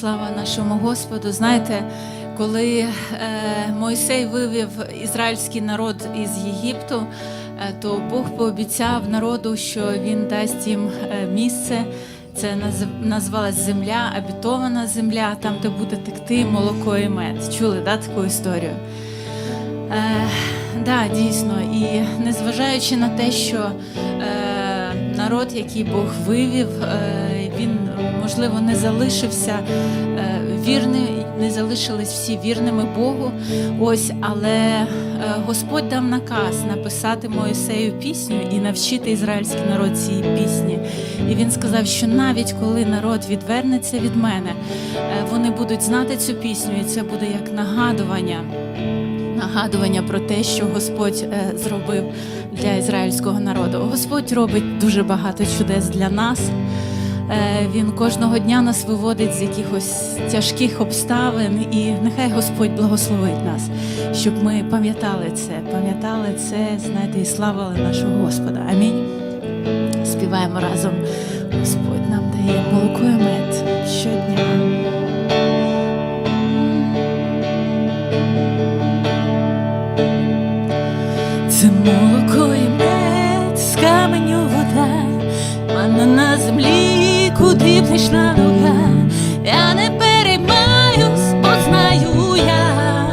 Слава нашому Господу. Знаєте, коли е, Мойсей вивів ізраїльський народ із Єгипту, е, то Бог пообіцяв народу, що він дасть їм е, місце. Це наз- називалась земля, абітована земля, там, де буде текти молоко і мед. Чули да, таку історію? Е, да, дійсно. І незважаючи на те, що е, народ, який Бог вивів, е, можливо не залишився е, вірний, не залишились всі вірними Богу. Ось, але е, Господь дав наказ написати Моїсею пісню і навчити ізраїльський народ цій пісні. І він сказав, що навіть коли народ відвернеться від мене, е, вони будуть знати цю пісню, і це буде як нагадування нагадування про те, що Господь зробив для ізраїльського народу. Господь робить дуже багато чудес для нас. Е, Він кожного дня нас виводить з якихось тяжких обставин, і нехай Господь благословить нас, щоб ми пам'ятали це, пам'ятали це, знаєте, і славили нашого Господа. Амінь. Співаємо разом. Господь нам дає молоко і мед щодня. Це молоко і мед, з каменю вода, манна на землі, б нога. Я не переймаюсь, бо знаю я,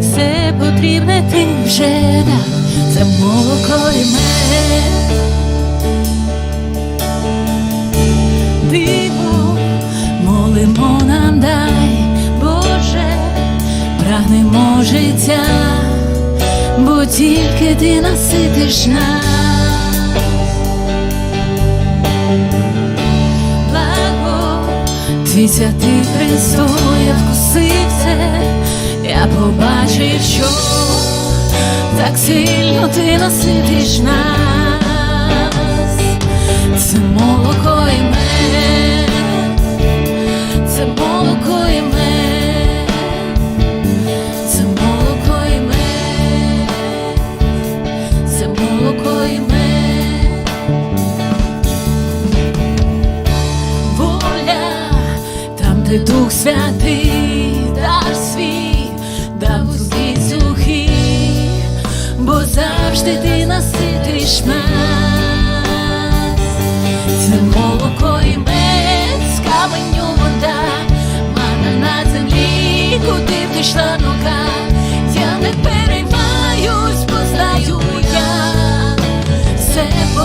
все потрібне ти вже дав, це молоко і мед. Диво, молимо нам дай, Боже, прагнемо життя бо тільки ти наситиш нас. Твій святий Христос, я вкусив я побачив, що так сильно ти наситиш нас.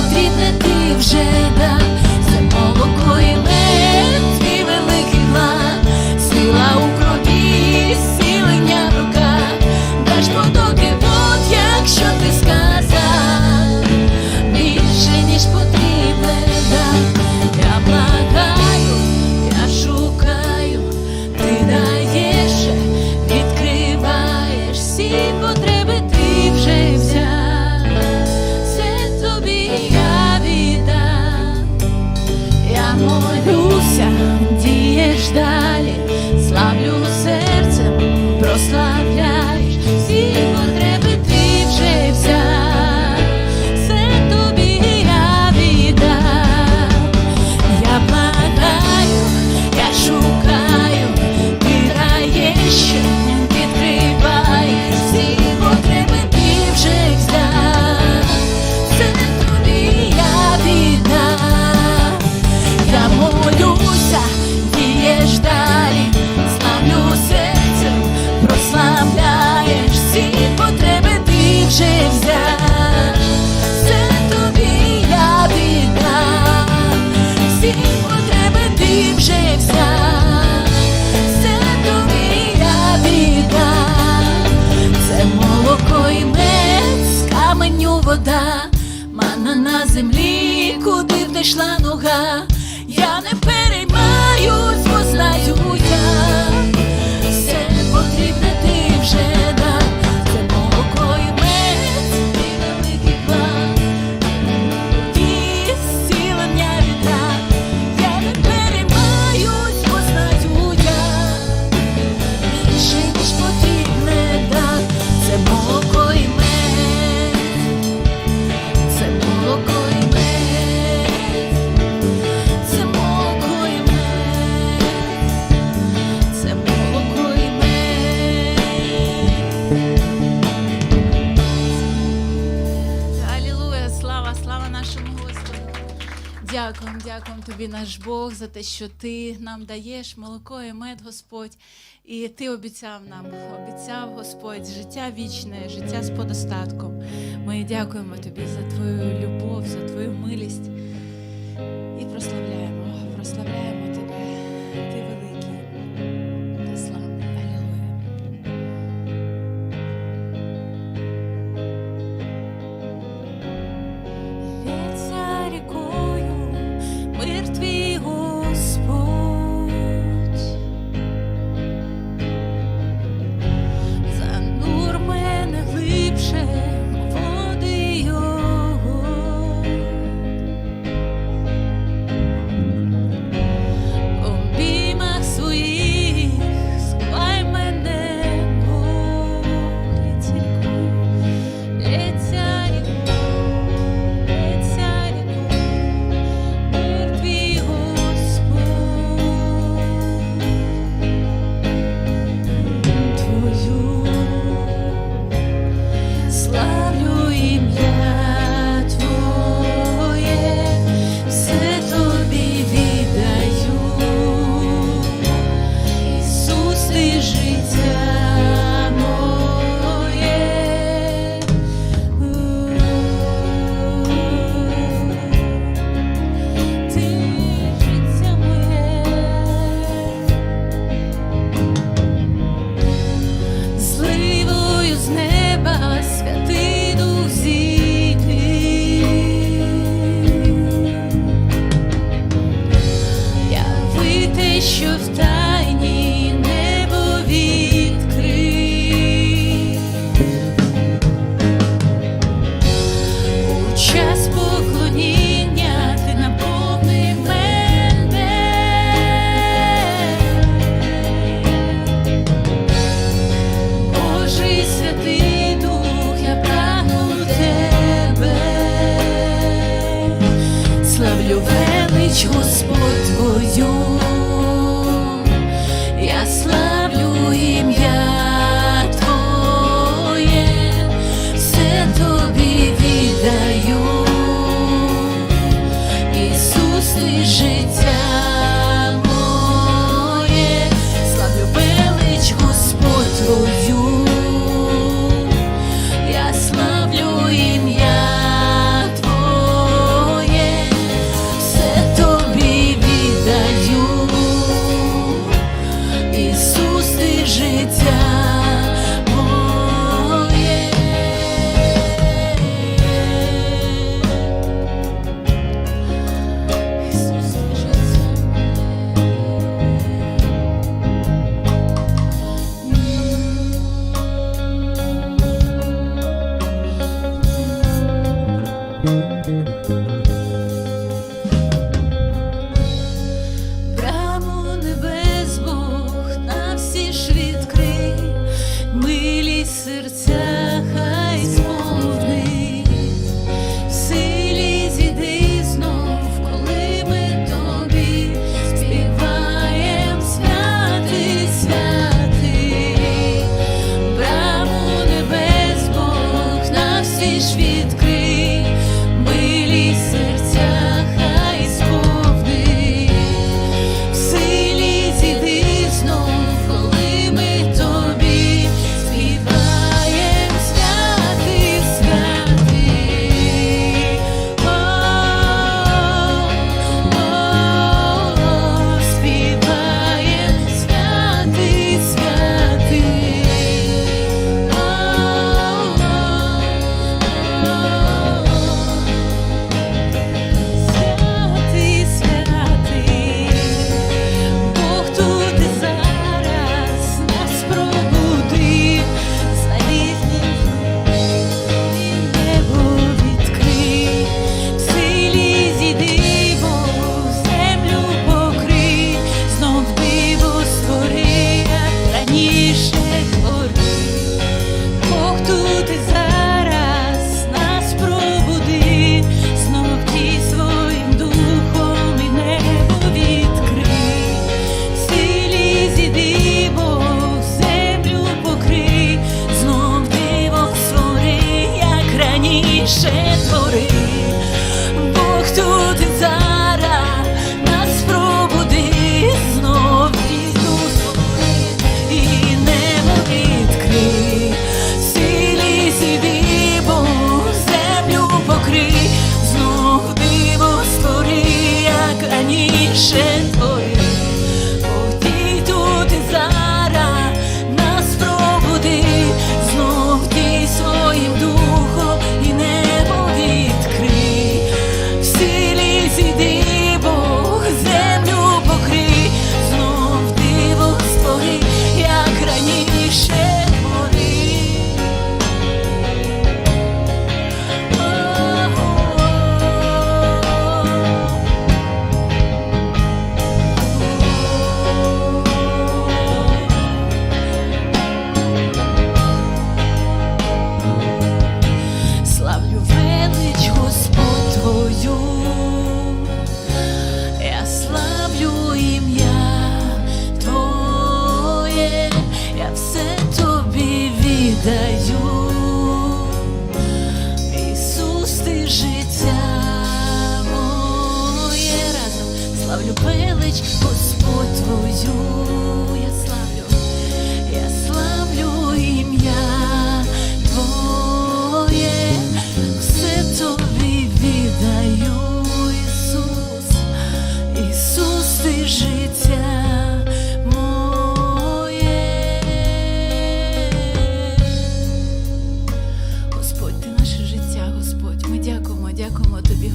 Потрібне ти вже дав, мана на землі, куди б нога, я не переймаюсь, бо знаю я, все потрібне ти вже нашому Господу. Дякуємо, дякуємо тобі, наш Бог, за те, що ти нам даєш молоко і мед, Господь. І ти обіцяв нам, обіцяв Господь, життя вічне, життя з подостатком. Ми дякуємо тобі за твою любов, за твою милість і прославляємо, прославляємо.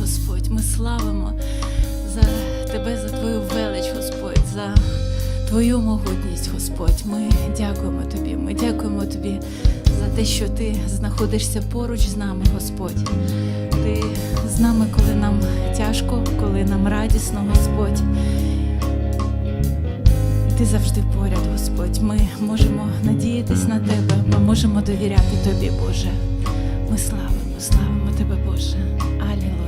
Господь, ми славимо за Тебе, за Твою велич, Господь, за Твою могутність, Господь. Ми дякуємо Тобі, ми дякуємо Тобі за те, що Ти знаходишся поруч з нами, Господь. Ти з нами, коли нам тяжко, коли нам радісно, Господь. Ти завжди поряд, Господь. Ми можемо надіятись на Тебе, ми можемо довіряти Тобі, Боже. Ми славимо, славимо Тебе, Боже. Алілуя.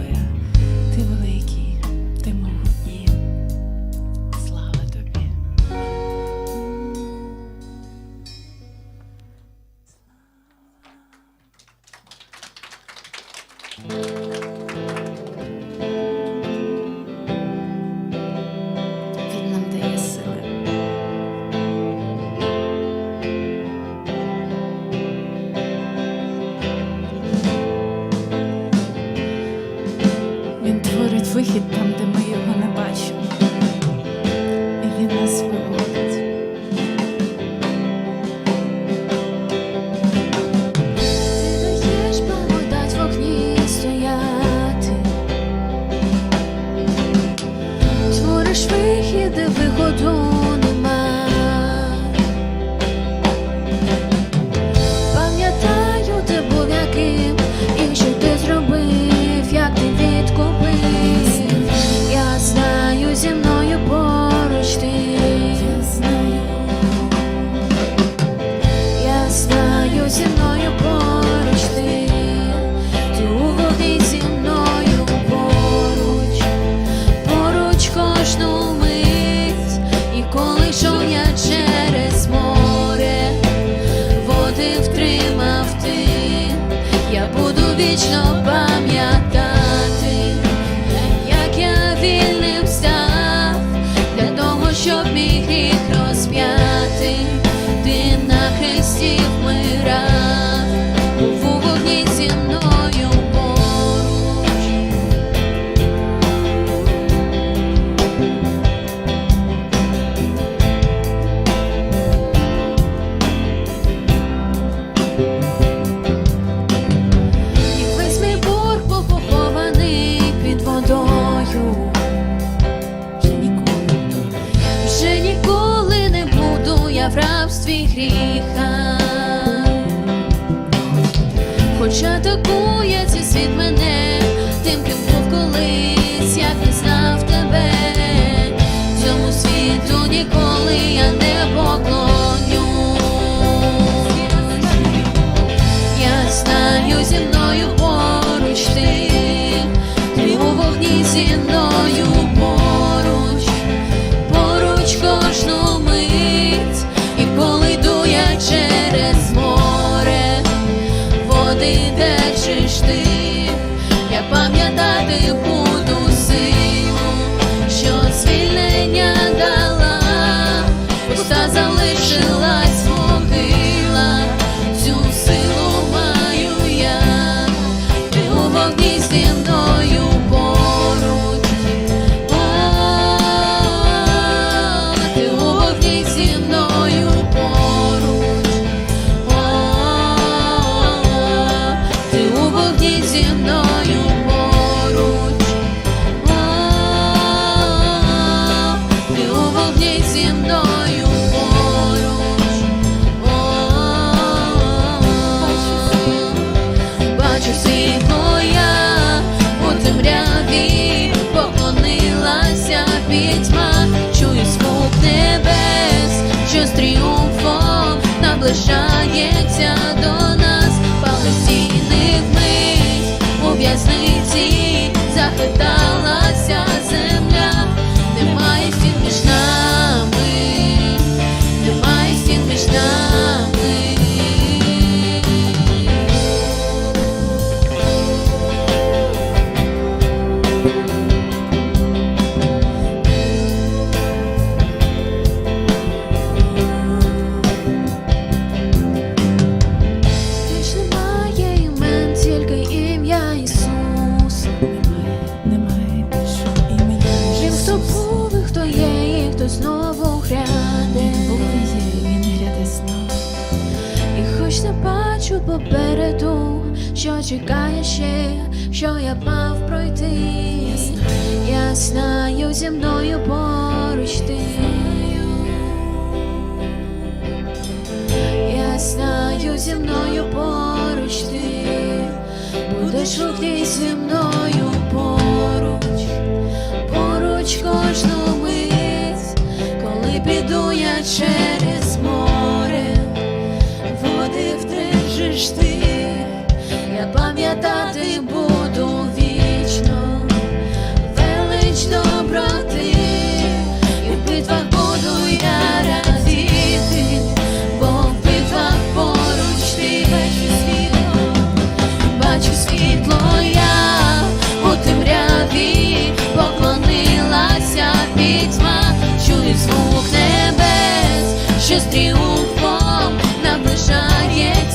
стіною поруч, О, зі мною поруч, О, у темряві поклонилася пітьма, чую звук небес, що з наближається до нас. будеш руки зі мною поруч, поруч кожну мить, коли піду я через море, води втрижиш ти, я пам'ятати буду. тьма, чує звук небес, що з тріумфом наближає.